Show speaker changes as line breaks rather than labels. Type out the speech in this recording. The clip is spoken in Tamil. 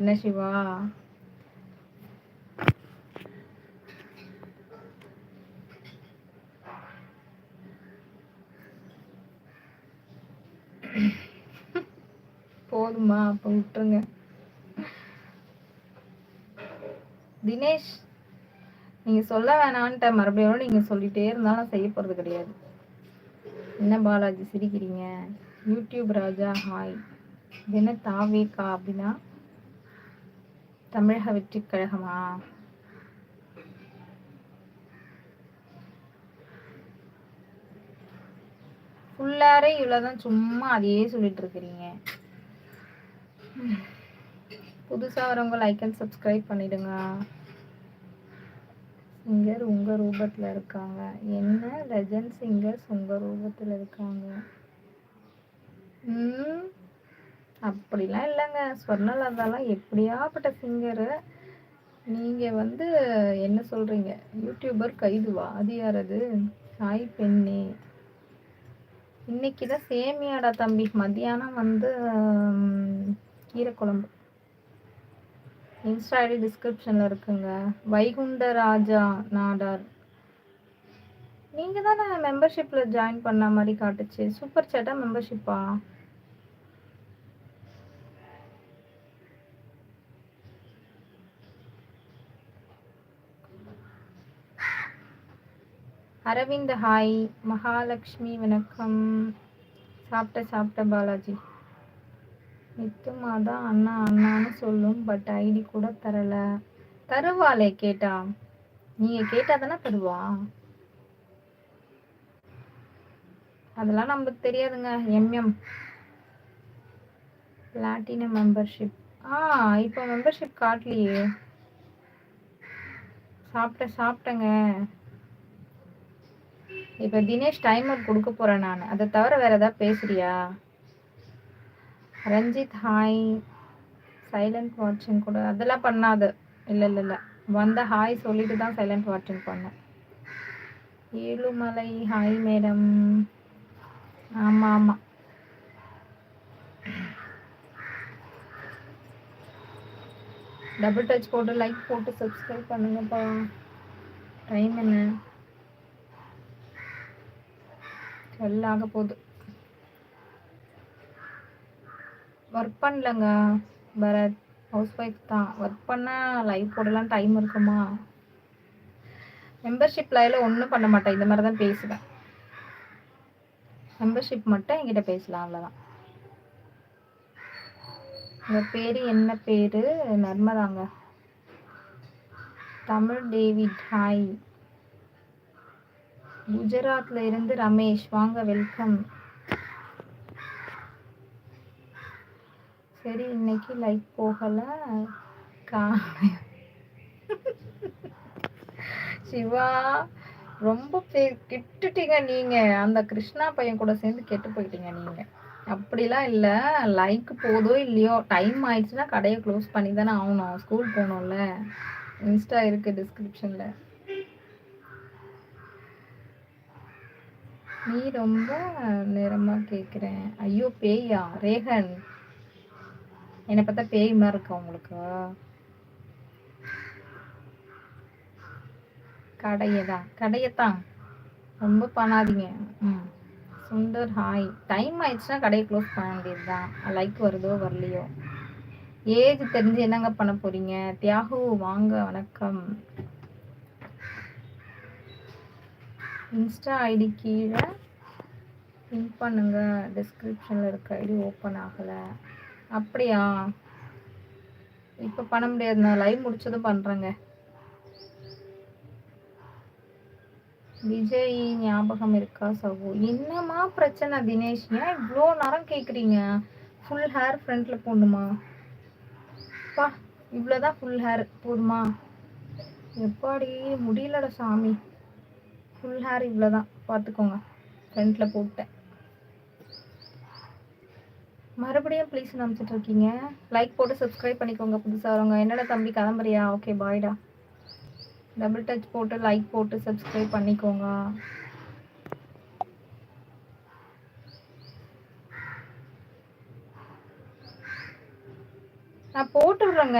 என்ன சிவா? போதுமா அப்ப விட்டுருங்க. தினேஷ் நீங்க சொல்ல வேணான்ட்ட. மறுபடியும் நீங்க சொல்லிட்டே இருந்தாலும் செய்ய போறது கிடையாது. என்ன பாலாஜி சிரிக்கிறீங்க? YouTube Raja hi. என்ன தாவேக்கா அப்படின்னா தமிழக வெற்றி கழகமா? ஃபுல்லாரே இவ்வளவுதான் சும்மா அதையே சொல்லிட்டு இருக்கிறீங்க. புதுசா வரவங்க லைக் அண்ட் சப்ஸ்கிரைப் பண்ணிடுங்க. சிங்கர் உங்க ரூபத்துல இருக்காங்க. என்ன லெஜண்ட் சிங்கர்ஸ் உங்க ரூபத்துல இருக்காங்க? ம் அப்படிலாம் இல்லைங்க. ஸ்வர்ணலதாலாம் எப்படியாப்பட்ட சிங்கரு நீங்கள் வந்து என்ன சொல்கிறீங்க யூடியூபர் கைதுவா? அது யார் அது ஹாய் பெண்ணே. இன்னைக்கு தான் சேமியாடா தம்பி. மத்தியானம் வந்து கீரைக்குழம்பு. இன்ஸ்டா ஐடி டிஸ்கிரிப்ஷனில் இருக்குங்க. வைகுண்ட ராஜா நாடார். நீங்கள் தானே மெம்பர்ஷிப்பில் ஜாயின் பண்ண மாதிரி காட்டுச்சு. சூப்பர் சேட்டா மெம்பர்ஷிப்பா அரவிந்த் ஹாய். மகாலட்சுமி வணக்கம். சாப்பிட்ட சாப்பிட்ட பாலாஜி. நித்துமா தான் அண்ணா அண்ணான்னு சொல்லும் பட் ஐடி கூட தரல. தருவாளே கேட்டா. நீங்க கேட்டா தானே தருவா? அதெல்லாம் நமக்கு தெரியாதுங்க. எம்எம் பிளாட்டினம் மெம்பர்ஷிப் ஆ இப்போ மெம்பர்ஷிப் காட்டலையே. சாப்பிட்ட சாப்பிட்டேங்க. இப்போ தினேஷ் டைமர் கொடுக்க போறேன் நான். அதை தவிர வேற ஏதாவது பேசுறியா? ரஞ்சித் ஹாய் சைலண்ட் வாட்சிங் கூட. அதெல்லாம் பண்ணாது. இல்லை இல்லை இல்லை. வந்த ஹாய் சொல்லிட்டு தான் சைலண்ட் வாட்சிங் பண்ணேன். ஏழுமலை ஹாய் மேடம் ஆமாம் ஆமாம் டபுள் டச் போட்டு லைக் போட்டு சப்ஸ்கிரைப் பண்ணுங்கப்பா. டைம் என்ன? டுவெல் ஆக போகுது. ஒர்க் பண்ணலங்க. பரத் ஹவுஸ் ஒய்ஃப் தான். ஒர்க் பண்ணால் லைவ் போடலாம் டைம் இருக்குமா? மெம்பர்ஷிப் லைவில் ஒன்றும் பண்ண மாட்டேன். இந்த மாதிரி தான் பேசுவேன். மெம்பர்ஷிப் மட்டும் என்கிட்ட பேசலாம். அவ்வளோதான் உங்கள் பேர் என்ன பேர்? நர்மதாங்க. Tamil David hi. குஜராத்ல இருந்து ரமேஷ் வாங்க வெல்கம். சரி இன்னைக்கு லைக் போகல. கா சிவா ரொம்ப கெட்டுட்டீங்க நீங்க. அந்த கிருஷ்ணா பையன் கூட சேர்ந்து கெட்டு போயிட்டீங்க நீங்க. அப்படிலாம் இல்லை. லைக் போதோ இல்லையோ டைம் ஆயிடுச்சுன்னா கடையை க்ளோஸ் பண்ணி தானே ஆகணும். ஸ்கூல் போகணும்ல. இன்ஸ்டா இருக்கு டிஸ்கிரிப்ஷன்ல நீ ரொம்ப நேரமா கேக்குறேன். ஐயோ பேயா? ரேகன். என்னை பார்த்தா பேய் மாதிரி இருக்கா உங்களுக்கு? கடையதான் கடையத்தான். ரொம்ப பண்ணாதீங்க. ம். சுந்தர் ஹாய் டைம் ஆயிடுச்சுன்னா கடையை க்ளோஸ் பண்ண வேண்டியது தான் லைக் வருதோ வரலையோ? ஏஜ் தெரிஞ்சு என்னங்க பண்ண போறீங்க? தியாகு வாங்க வணக்கம். இன்ஸ்டா ஐடி கீழே பின் பண்ணுங்கள் டிஸ்கிரிப்ஷனில் இருக்க ஐடி ஓப்பன் ஆகலை. அப்படியா? இப்போ பண்ண முடியாது. நான் லைவ் முடிச்சதும் பண்ணுறேங்க விஜய் ஞாபகம் இருக்கா சகோ? என்னம்மா பிரச்சனை தினேஷ்? ஏன் இவ்வளோ நேரம் கேட்குறீங்க ஃபுல் ஹேர் ஃப்ரண்ட்டில் போடணுமா? பா இவ்வளோதான் ஃபுல் ஹேர் போதுமா? எப்பாடி? முடியலடா சாமி. ஃபுல் ஹேர் இவ்வளோதான் பார்த்துக்கோங்க. ஃப்ரண்ட்டில் போட்டேன். மறுபடியும் ப்ளீஸ் அனுப்பிச்சிட்டு இருக்கீங்க. லைக் போட்டு சப்ஸ்கிரைப் பண்ணிக்கோங்க புதுசாக வரவங்க. என்னடா தம்பி கிளம்புறியா? ஓகே பாய்டா டபுள் டச் போட்டு லைக் போட்டு சப்ஸ்கிரைப் பண்ணிக்கோங்க. நான் போட்டு விட்றேங்க